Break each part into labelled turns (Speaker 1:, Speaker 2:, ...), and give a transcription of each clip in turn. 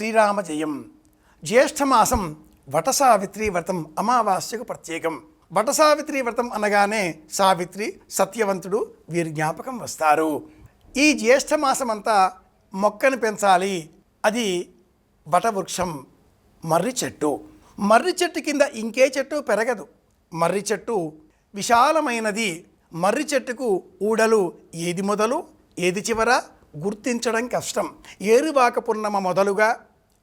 Speaker 1: శ్రీరామ జయం జ్యేష్ఠమాసం వటసావిత్రి వ్రతం అమావాస్యకు ప్రత్యేకం. వటసావిత్రి వ్రతం అనగానే సావిత్రి సత్యవంతుడు వీరి జ్ఞాపకం వస్తారు. ఈ జ్యేష్ఠమాసం అంతా మొక్కను పెంచాలి. అది వటవృక్షం మర్రి చెట్టు. మర్రి చెట్టు కింద ఇంకే చెట్టు పెరగదు. మర్రి చెట్టు విశాలమైనది. మర్రి చెట్టుకు ఊడలు ఏది మొదలు ఏది చివర గుర్తించడం కష్టం. ఏరువాక పూర్ణమ మొదలుగా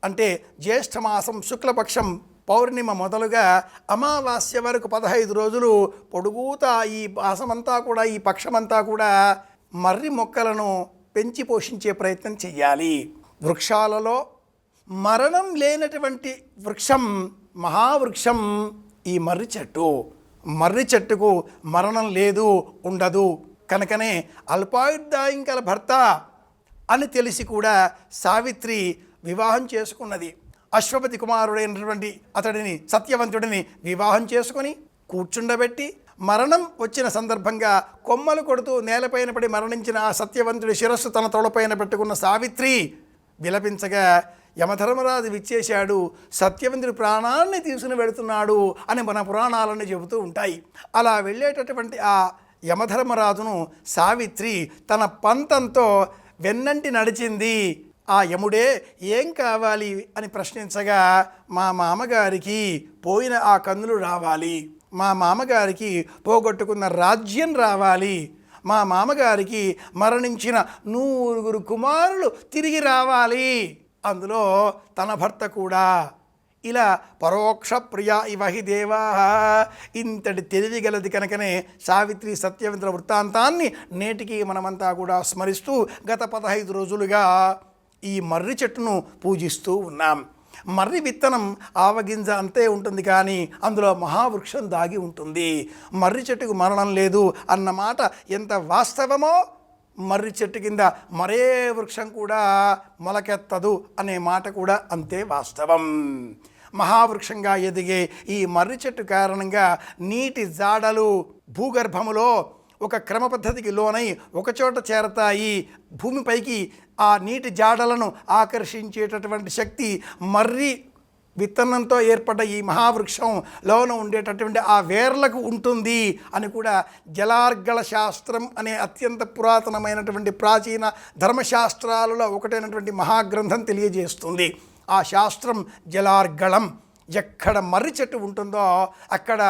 Speaker 1: అంటే జ్యేష్ఠమాసం శుక్లపక్షం పౌర్ణిమ మొదలుగా అమావాస్య వరకు పదహైదు రోజులు పొడుగుతా ఈ మాసమంతా కూడా ఈ పక్షమంతా కూడా మర్రి మొక్కలను పెంచి పోషించే ప్రయత్నం చేయాలి వృక్షాలలో మరణం లేనటువంటి వృక్షం మహావృక్షం ఈ మర్రి చెట్టు. మర్రి చెట్టుకు మరణం లేదు ఉండదు. కనుకనే అల్పాయుర్దాయం గల భర్త అని తెలిసి కూడా సావిత్రి వివాహం చేసుకున్నది. అశ్వపతి కుమారుడైనటువంటి అతడిని సత్యవంతుడిని వివాహం చేసుకొని కూర్చుండబెట్టి మరణం వచ్చిన సందర్భంగా కొమ్మలు కొడుతూ నేలపైన పడి మరణించిన ఆ సత్యవంతుడి శిరస్సు తన తొడపైన పెట్టుకున్న సావిత్రి విలపించగా యమధర్మరాజు విచ్చేశాడు సత్యవంతుడి ప్రాణాన్ని తీసుకుని వెళుతున్నాడు అని మన పురాణాలన్నీ చెబుతూ ఉంటాయి. అలా వెళ్ళేటటువంటి ఆ యమధర్మరాజును సావిత్రి తన పంతంతో వెన్నంటి నడిచింది. ఆ యముడే ఏం కావాలి అని ప్రశ్నించగా మా మామగారికి పోయిన ఆ కన్నులు రావాలి. మా మామగారికి పోగొట్టుకున్న రాజ్యం రావాలి. మా మామగారికి మరణించిన నూరుగురు కుమారులు తిరిగి రావాలి. అందులో తన భర్త కూడా. ఇలా పరోక్ష ప్రియ ఇవహి దేవా ఇంతటి తెలివి గలది కనుకనే సావిత్రి సత్యవేంద్ర వృత్తాంతాన్ని నేటికి మనమంతా కూడా స్మరిస్తూ గత పదహైదు రోజులుగా ఈ మర్రి చెట్టును పూజిస్తూ ఉన్నాం. మర్రి విత్తనం ఆవగింజ అంతే ఉంటుంది కానీ అందులో మహావృక్షం దాగి ఉంటుంది. మర్రి చెట్టుకు మరణం లేదు అన్న మాట ఎంత వాస్తవమో? మర్రి చెట్టు కింద మరే వృక్షం కూడా మొలకెత్తదు అనే మాట కూడా అంతే వాస్తవం. మహావృక్షంగా ఎదిగే ఈ మర్రి చెట్టు కారణంగా నీటి జాడలు భూగర్భములో ఒక క్రమ పద్ధతికి లోనై ఒకచోట చేరతాయి. భూమిపైకి ఆ నీటి జాడలను ఆకర్షించేటటువంటి శక్తి మర్రి విత్తనంతో ఏర్పడ్డ ఈ మహావృక్షం లోన ఉండేటటువంటి ఆ వేర్లకు ఉంటుంది అని కూడా జలార్గళ శాస్త్రం అనే అత్యంత పురాతనమైనటువంటి ప్రాచీన ధర్మశాస్త్రాలలో ఒకటైనటువంటి మహాగ్రంథం తెలియజేస్తుంది. ఆ శాస్త్రం జలార్గళం. ఎక్కడ మర్రి చెట్టు ఉంటుందో అక్కడ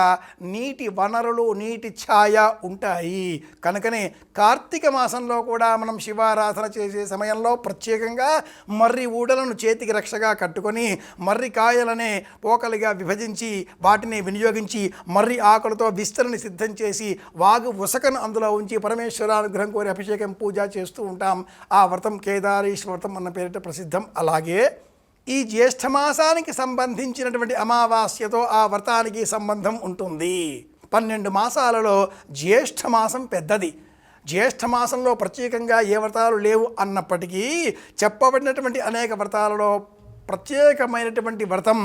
Speaker 1: నీటి వనరులు నీటి ఛాయ ఉంటాయి. కనుకనే కార్తీక మాసంలో కూడా మనం శివారాధన చేసే సమయంలో ప్రత్యేకంగా మర్రి ఊడలను చేతికి రక్షగా కట్టుకొని మర్రి కాయలనే పోకలుగా విభజించి వాటిని వినియోగించి మర్రి ఆకులతో విస్తరణ సిద్ధం చేసి వాగు ఉసకను అందులో ఉంచి పరమేశ్వరానుగ్రహం కోరి అభిషేకం పూజ చేస్తూ ఉంటాం. ఆ వ్రతం కేదారేశ్వర వ్రతం అన్న పేరిట ప్రసిద్ధం. అలాగే ఈ జ్యేష్ఠమాసానికి సంబంధించినటువంటి అమావాస్యతో ఆ వ్రతానికి సంబంధం ఉంటుంది. పన్నెండు మాసాలలో జ్యేష్ఠమాసం పెద్దది. జ్యేష్ఠమాసంలో ప్రత్యేకంగా ఏ వ్రతాలు లేవు అన్నప్పటికీ చెప్పబడినటువంటి అనేక వ్రతాలలో ప్రత్యేకమైనటువంటి వ్రతం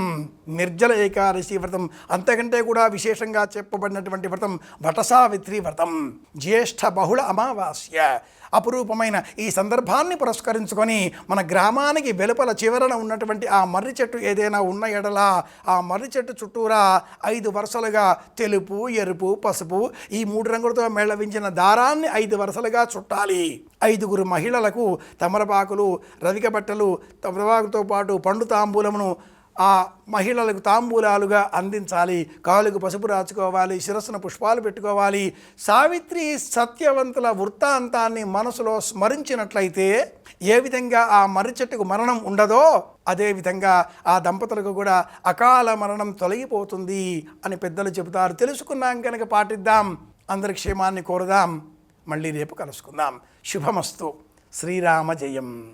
Speaker 1: నిర్జల ఏకాదశి వ్రతం అంతకంటే కూడా విశేషంగా చెప్పబడినటువంటి వ్రతం వటసావిత్రి వ్రతం జ్యేష్ఠ బహుళ అమావాస్య. అపురూపమైన ఈ సందర్భాన్ని పురస్కరించుకొని మన గ్రామానికి వెలుపల చివరన ఉన్నటువంటి ఆ మర్రి చెట్టు ఏదైనా ఉన్న ఎడల ఆ మర్రి చెట్టు చుట్టూరా ఐదు వరుసలుగా తెలుపు ఎరుపు పసుపు ఈ మూడు రంగులతో మేళవించిన దారాన్ని ఐదు వరుసలుగా చుట్టాలి. ఐదుగురు మహిళలకు తమరపాకులు రవిక బట్టలు తమరపాకుతో పాటు పండు తాంబూలమును ఆ మహిళలకు తాంబూలాలుగా అందించాలి. కాలుకు పసుపు రాచుకోవాలి శిరస్సున పుష్పాలు పెట్టుకోవాలి. సావిత్రి సత్యవంతుల వృత్తాంతాన్ని మనసులో స్మరించినట్లయితే ఏ విధంగా ఆ మర్రిచెట్టుకు మరణం ఉండదో అదేవిధంగా ఆ దంపతులకు కూడా అకాల మరణం తొలగిపోతుంది అని పెద్దలు చెబుతారు. తెలుసుకున్నాం కనుక పాటిద్దాం. అందరి క్షేమాన్ని కోరుదాం. మళ్ళీ రేపు కలుసుకుందాం. శుభమస్తు. శ్రీరామ జయం.